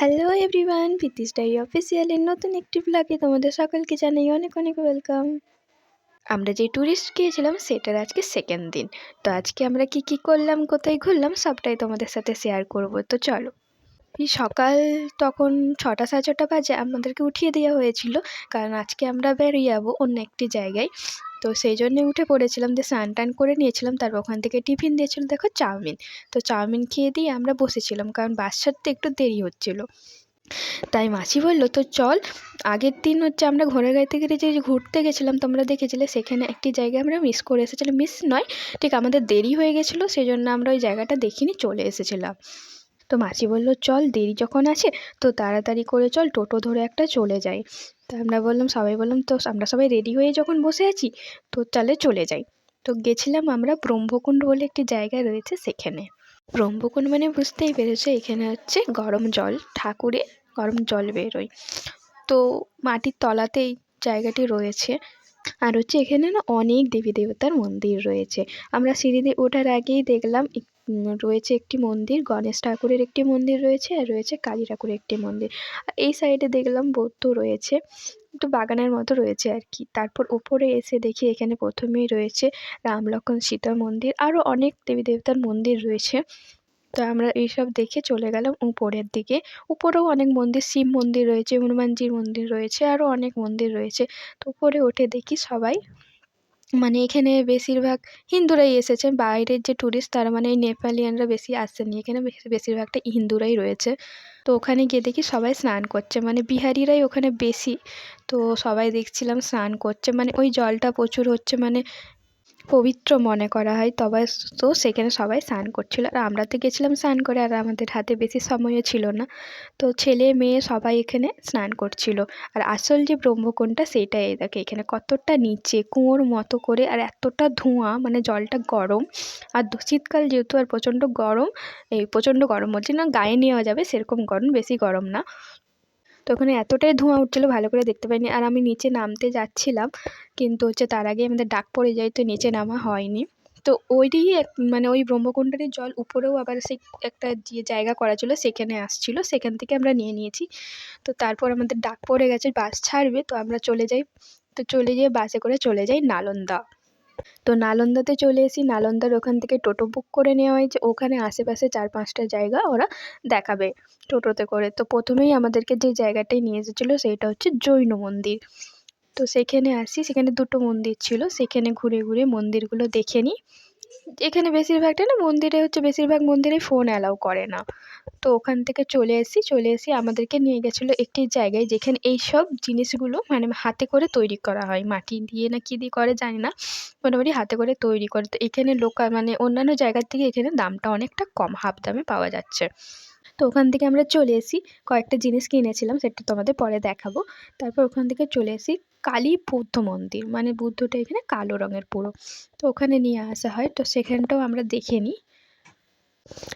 Hello everyone Preeti's ডাই অফিসিয়ালের নতুন একটি ব্লগে তোমাদের সকলকে জানাই অনেক অনেক ওয়েলকাম আমরা যে ট্যুরিস্ট গিয়েছিলাম, সেটার আজকে সেকেন্ড দিন। তো আজকে আমরা কি কি করলাম, কোথায় ঘুরলাম, সবটাই তোমাদের সাথে শেয়ার করব। তো চলো। সকাল তখন ছটা সাড়ে ছটা বাজে আমাদেরকে উঠিয়ে দেওয়া হয়েছিল। কারণ আজকে আমরা বেরিয়ে যাব অন্য একটি জায়গায়। তো সেই জন্যে উঠে পড়েছিলাম, দিয়ে স্নান টান করে নিয়েছিলাম। তারপর ওখান থেকে টিফিন দিয়েছিল, দেখো চাউমিন। তো চাউমিন খেয়ে দিয়ে আমরা বসেছিলাম, কারণ বাস ছাড়তে একটু দেরি হচ্ছিল। তাই মাসি বলল, তো চল, আগের দিন হচ্ছে আমরা ঘোড়ার গাড়িতে করে যে ঘুরতে গেছিলাম তোমরা দেখেছিলে, সেখানে একটি জায়গায় আমরা মিস করে এসেছিলাম। মিস নয়, ঠিক আমাদের দেরি হয়ে গেছিল সেই জন্য আমরা ওই জায়গাটা দেখিনি, চলে এসেছিলাম। তো মাসি বলল, চল, দেরি যখন আছে তো তাড়াতাড়ি করে চল, টোটো ধরে একটা চলে যাই। তো আমরা বললাম, সবাই বললাম, তো আমরা সবাই রেডি হয়ে যখন বসে আছি, তো তাহলে চলে যাই। তো গেছিলাম আমরা ব্রহ্মকুণ্ড বলে একটি জায়গা রয়েছে সেখানে। ব্রহ্মকুণ্ড মানে বুঝতেই পেরেছ, এখানে হচ্ছে গরম জল, ঠাকুরে গরম জল বেরোয়। তো মাটির তলাতেই জায়গাটি রয়েছে। আর হচ্ছে এখানে না অনেক দেবী দেবতার মন্দির রয়েছে। আমরা সিঁড়ি দিয়ে ওঠার আগেই দেখলাম রয়েছে একটি মন্দির, গণেশ ঠাকুরের একটি মন্দির রয়েছে, আর রয়েছে কালী ঠাকুরের একটি মন্দির। আর এই সাইডে দেখলাম বৌদ্ধ রয়েছে, একটু বাগানের মতো রয়েছে আর কি। তারপর ওপরে এসে দেখি এখানে প্রথমেই রয়েছে রাম লক্ষ্মণ সীতা মন্দির আরও অনেক দেবী দেবতার মন্দির রয়েছে। তো আমরা এইসব দেখে চলে গেলাম উপরের দিকে। উপরেও অনেক মন্দির, শিব মন্দির রয়েছে, হনুমানজির মন্দির রয়েছে আরও অনেক মন্দির রয়েছে। তো উপরে উঠে দেখি সবাই মানে এখানে বেশিরভাগ হিন্দুরাই এসেছে। বাইরের যে ট্যুরিস্ট তারা মানে এই নেপালিয়ানরা বেশি আসেনি এখানে বেশিরভাগটা হিন্দুরাই রয়েছে। তো ওখানে গিয়ে দেখি সবাই স্নান করছে। মানে বিহারিরাই ওখানে বেশি। তো সবাই দেখছিলাম স্নান করছে। মানে ওই জলটা প্রচুর হচ্ছে। মানে পবিত্র মনে করা হয়। তবে তো সেখানে সবাই স্নান করছিল। আর আমরা তো গেছিলাম স্নান করে, আর আমাদের হাতে বেশি সময়ও ছিল না। তো ছেলে মেয়ে সবাই এখানে স্নান করছিল। আর আসল যে ব্রহ্মকুণ্ডটা সেইটাই এই দেখে, এখানে কতটা নিচে, কুয়োর মতো করে, আর এতটা ধোঁয়া মানে জলটা গরম। আর শীতকাল যেহেতু আর প্রচণ্ড গরম, এই প্রচণ্ড গরম বলছি না, গায়ে নেওয়া যাবে, সেরকম গরম, বেশি গরম না। তো ওখানে এতটাই ধোঁয়া উঠছিল, ভালো করে দেখতে পাইনি। আর আমি নিচে নামতে যাচ্ছিলাম, কিন্তু হচ্ছে তার আগে আমাদের ডাক পড়ে যায়, তো নিচে নামা হয়নি। তো ওইটাই এক মানে ওই ব্রহ্মকুণ্ডের জল উপরেও আবার সেই একটা যে জায়গা করা ছিল, সেখানে আসছিল। সেখান থেকে আমরা নিয়ে নিয়েছি। তো তারপর আমাদের ডাক পড়ে গেছে, বাস ছাড়বে, তো আমরা চলে যাই। তো চলে যেয়ে বাসে করে চলে যাই নালন্দা। তো নালন্দাতে চলে এসি নালন্দার ওখান থেকে টোটো বুক করে নেওয়া হয়েছে। ওখানে আশেপাশে চার পাঁচটা জায়গা ওরা দেখাবে টোটোতে করে। তো প্রথমেই আমাদেরকে যে জায়গাটায় নিয়ে এসেছিল সেইটা হচ্ছে জৈন মন্দির। তো সেখানে আসি। সেখানে দুটো মন্দির ছিল। সেখানে ঘুরে ঘুরে মন্দিরগুলো দেখে নিই। এখানে বেশিরভাগটা না মন্দিরে হচ্ছে বেশিরভাগ মন্দিরে ফোন অ্যালাউ করে না। তো ওখান থেকে চলে এসি চলে এসে আমাদেরকে নিয়ে গেছিল একটি জায়গায় যেখানে এই সব জিনিসগুলো মানে হাতে করে তৈরি করা হয়। মাটি দিয়ে না কী দিয়ে করে জানি না, মোটামুটি হাতে করে তৈরি করে। তো এখানে লোকাল মানে অন্যান্য জায়গার থেকে এখানে দামটা অনেকটা কম, হাফ দামে পাওয়া যাচ্ছে। তো ওখান থেকে আমরা চলে এসি কয়েকটা জিনিস কিনেছিলাম, সেটা তোমাদের পরে দেখাবো। তারপর ওখান থেকে চলে এসি কালী বৌদ্ধ মন্দির মানে বুদ্ধটা এখানে কালো রঙের পুরো। তো ওখানে নিয়ে আসা হয়, তো সেখানটাও আমরা দেখে নিই।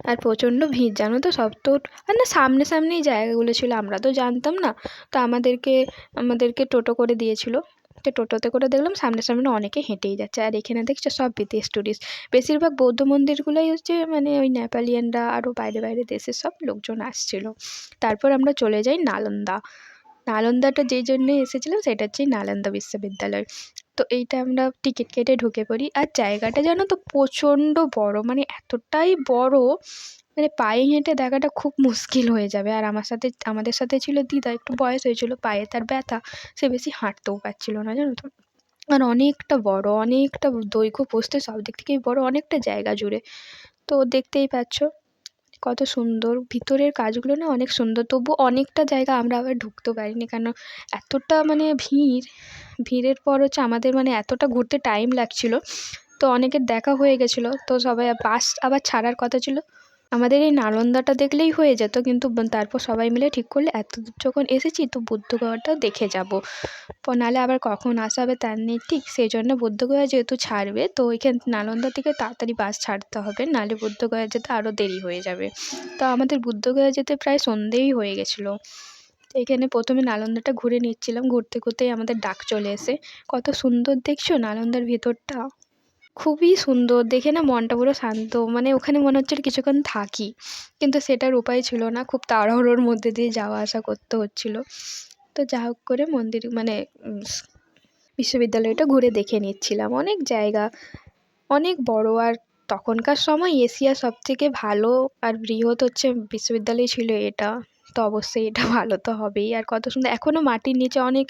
আর প্রচণ্ড ভিড়, জানো তো সব তো, আর না সামনে সামনেই জায়গাগুলো ছিল, আমরা তো জানতাম না। তো আমাদেরকে আমাদেরকে টোটো করে দিয়েছিলো। তো টোটোতে করে দেখলাম সামনে সামনে অনেকে হেঁটেই যাচ্ছে। আর এখানে দেখছ সব বিদেশ ট্যুরিস্ট বেশিরভাগ বৌদ্ধ মন্দিরগুলোই হচ্ছে মানে ওই নেপালিয়ানরা আরও বাইরে বাইরে দেশের সব লোকজন আসছিল। তারপর আমরা চলে যাই নালন্দা। নালন্দাটা যেই জন্যে এসেছিলাম সেটা হচ্ছে নালন্দা বিশ্ববিদ্যালয়। তো এইটা আমরা টিকিট কেটে ঢুকে পড়ি। আর জায়গাটা জানো তো প্রচণ্ড বড় মানে এতটাই বড় মানে পায়ে হেঁটে দেখাটা খুব মুশকিল হয়ে যাবে। আর আমার সাথে, আমাদের সাথে ছিল দিদা, একটু বয়স হয়েছিল, পায়ে তার ব্যথা, সে বেশি হাঁটতেও পারছিল না, জানো তো? আর অনেকটা বড়, অনেকটা দৈর্ঘ্য প্রস্থে সব দিক থেকেই বড়, অনেকটা জায়গা জুড়ে। তো দেখতেই পাচ্ছ, কত সুন্দর, ভিতরের কাজগুলো না অনেক সুন্দর, তবু অনেকটা জায়গা আমরা আবার ঢুকতে পারিনি, কেন এতটা মানে ভিড়, ভিড়ের পর হচ্ছে আমাদের মানে এতটা ঘুরতে টাইম লাগছিল। তো অনেকের দেখা হয়ে গেছিল, তো সবাই বাস আবার ছাড়ার কথা ছিল। আমাদের এই নালন্দাটা দেখলেই হয়ে যেত, কিন্তু তারপর সবাই মিলে ঠিক করলে এত দূর যখন এসেছি তো বুদ্ধগয়াটাও দেখে যাব। নাহলে আবার কখন আসা হবে তার নেই ঠিক, সেই জন্য বুদ্ধগয়া যেহেতু ছাড়বে, তো ওইখান নালন্দা থেকে তাড়াতাড়ি বাস ছাড়তে হবে নাহলে বুদ্ধগয়া যেতে আরও দেরি হয়ে যাবে। তো আমাদের বুদ্ধগয়া যেতে প্রায় সন্ধেই হয়ে গেছিল। এখানে প্রথমে নালন্দাটা ঘুরে নিচ্ছিলাম, ঘুরতে ঘুরতেই আমাদের ডাক চলে এসে, কত সুন্দর দেখছ নালন্দার ভেতরটা। খুবই সুন্দর। দেখে না মনটা পুরো শান্ত। মানে ওখানে মনে হচ্ছে কিছুক্ষণ থাকি। কিন্তু সেটার উপায় ছিল না। খুব তাড়াহুড়োর মধ্যে দিয়ে যাওয়া আসা করতে হচ্ছিল। তো যা হোক করে মন্দির মানে বিশ্ববিদ্যালয়টা ঘুরে দেখে নিচ্ছিলাম। অনেক জায়গা, অনেক বড় আর তখনকার সময় এশিয়ার সবথেকে ভালো আর বৃহৎ হচ্ছে বিশ্ববিদ্যালয় ছিল এটা। তো অবশ্যই এটা ভালো তো হবেই। আর কত সুন্দর এখনও মাটির নিচে অনেক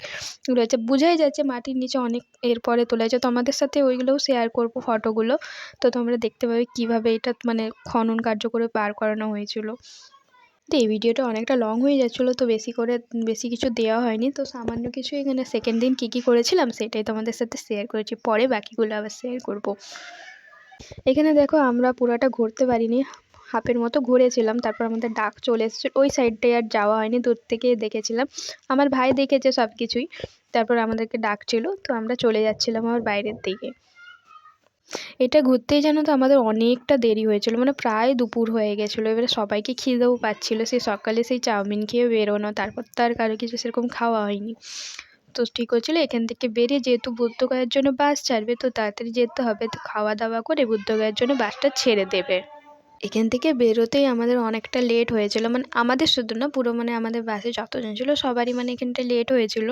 রয়েছে, বোঝাই যাচ্ছে মাটির নিচে অনেক এরপরে তোলা হয়েছে তোমাদের সাথে ওইগুলোও শেয়ার করব ফটোগুলো তো তোমরা দেখতে পাবে কীভাবে এটা মানে খনন কার্য করে পার করানো হয়েছিল। তো এই ভিডিওটা অনেকটা লং হয়ে যাচ্ছিল, তো বেশি করে, বেশি কিছু দেওয়া হয়নি। তো সামান্য কিছু এখানে সেকেন্ড দিন কী কী করেছিলাম সেটাই তোমাদের সাথে শেয়ার করেছি। পরে বাকিগুলো আবার শেয়ার করব। এখানে দেখো আমরা পুরোটা ঘুরতে পারিনি। হাফের মতো ঘুরেছিলাম, তারপর আমাদের ডাক চলে এসেছে, ওই সাইডটায় আর যাওয়া হয়নি, দূর থেকে দেখেছিলাম। আমার ভাই দেখেছে সব কিছুই তারপর আমাদেরকে ডাকছিল, তো আমরা চলে যাচ্ছিলাম আবার বাইরের দিকে। এটা ঘুরতেই জানো তো আমাদের অনেকটা দেরি হয়েছিল মানে প্রায় দুপুর হয়ে গেছিল, এবারে সবাইকে খিদেও পাচ্ছিলো, সেই সকালে সেই চাউমিন খেয়ে বেরোনো, তারপর তো আর কারও কিছু সেরকম খাওয়া হয়নি। তো ঠিক হয়েছিলো, এখান থেকে বেরিয়ে যেহেতু বুদ্ধগয়ার জন্য বাস ছাড়বে, তো তাড়াতাড়ি যেতে হবে, তো খাওয়া দাওয়া করে বুদ্ধগয়ার জন্য বাসটা ছেড়ে দেবে। এখান থেকে বেরোতেই আমাদের অনেকটা লেট হয়েছিল। মানে আমাদের শুধু না, পুরো মানে আমাদের বাসে যতজন ছিল, সবারই মানে এখানটা লেট হয়েছিল।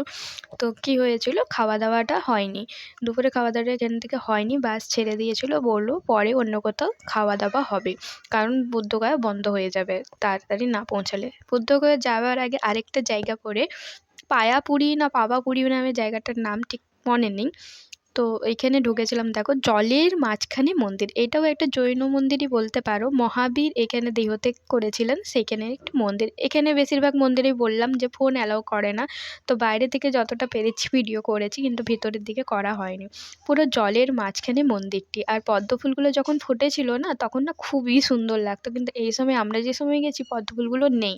তো কী হয়েছিল? খাওয়া দাওয়াটা হয়নি। দুপুরে খাওয়া দাওয়াটা এখান থেকে হয়নি। বাস ছেড়ে দিয়েছিল, বলল পরে অন্য কোথাও খাওয়া দাওয়া হবে। কারণ বুদ্ধগয়া বন্ধ হয়ে যাবে, তাড়াতাড়ি না পৌঁছালে। বুদ্ধগয়া যাওয়ার আগে আরেকটা জায়গা পড়ে, পায়াপুরি না পাবাপুরি নামে জায়গাটার নাম ঠিক মনে নেই। তো এইখানে ঢুকেছিলাম, দেখো জলের মাঝখানে মন্দির। এটাও একটা জৈন মন্দিরই বলতে পারো। মহাবীর এখানে দেহত্যাগ করেছিলেন, সেখানে একটি মন্দির। এখানে বেশিরভাগ মন্দিরেই বললাম যে ফোন অ্যালাউ করে না। তো বাইরে থেকে যতটা পেরেছি ভিডিও করেছি, কিন্তু ভিতরের দিকে করা হয়নি। পুরো জলের মাঝখানে মন্দিরটি। আর পদ্ম ফুলগুলো যখন ফুটেছিল না, তখন না খুবই সুন্দর লাগতো। কিন্তু এই সময় আমরা যে সময় গেছি পদ্ম ফুলগুলো নেই।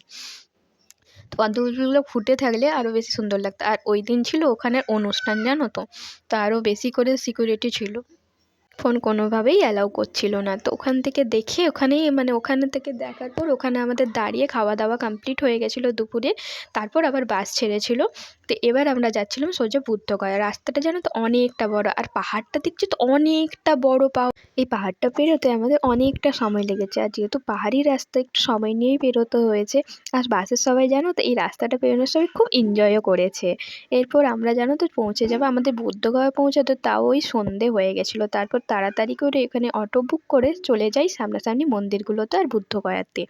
তো পদ্ম ফুলগুলো ফুটে থাকলে আরও বেশি সুন্দর লাগতো। আর ওই দিন ছিল ওখানে অনুষ্ঠান, জানো তো? তো আরও বেশি করে সিকিউরিটি ছিল। ফোন কোনোভাবেই অ্যালাউ করছিল না। তো ওখান থেকে দেখে ওখানেই মানে ওখানে থেকে দেখার পর ওখানে আমাদের দাঁড়িয়ে খাওয়া দাওয়া কমপ্লিট হয়ে গেছিল দুপুরে। তারপর আবার বাস ছেড়েছিল। তো এবার আমরা যাচ্ছিলাম সোজা বুদ্ধগয়া। রাস্তাটা জানো তো অনেকটা বড়। আর পাহাড়টা দেখছি তো অনেকটা বড় পাও। এই পাহাড়টা পেরোতে আমাদের অনেকটা সময় লেগেছে। আর যেহেতু পাহাড়ি রাস্তা, একটু সময় নিয়েই পেরোতে হয়েছে। আর বাসের সবাই জানো তো, এই রাস্তাটা পেরোনোর সবাই খুব এনজয়ও করেছে। এরপর আমরা জানো তো পৌঁছে যাব। আমাদের বুদ্ধগয়া পৌঁছাতে তাও ওই সন্ধে হয়ে গেছিল। তারপর তাড়াতাড়ি করে এখানে অটো বুক করে চলে যাই সামনাসামনি মন্দিরগুলোতে আর বুদ্ধগয়াতে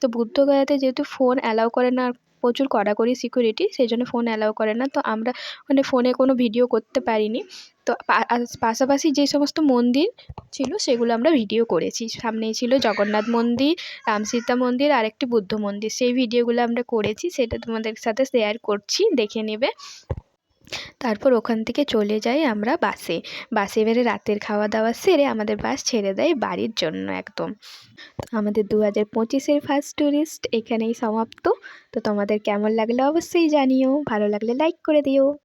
তো বুদ্ধগয়াতে যেহেতু ফোন অ্যালাউ করে না, প্রচুর কড়াকড়ি সিকিউরিটি সেই জন্য ফোন অ্যালাউ করে না। তো আমরা মানে ফোনে কোনো ভিডিও করতে পারিনি। তো পাশাপাশি যে সমস্ত মন্দির ছিল সেগুলো আমরা ভিডিও করেছি। সামনেই ছিল জগন্নাথ মন্দির, রাম সীতা মন্দির আর একটি বুদ্ধ মন্দির। সেই ভিডিওগুলো আমরা করেছি, সেটা তোমাদের সাথে শেয়ার করছি, দেখে নেবে। তারপর ওখান থেকে চলে যাই আমরা বাসে। বাসে এবারে রাতের খাওয়া দাওয়া সেরে আমাদের বাস ছেড়ে দেয় বাড়ির জন্য একদম। আমাদের দু হাজার পঁচিশের ফার্স্ট ট্যুরিস্ট এখানেই সমাপ্ত। তো তোমাদের কেমন লাগল অবশ্যই জানিও। ভালো লাগলে লাইক করে দিও।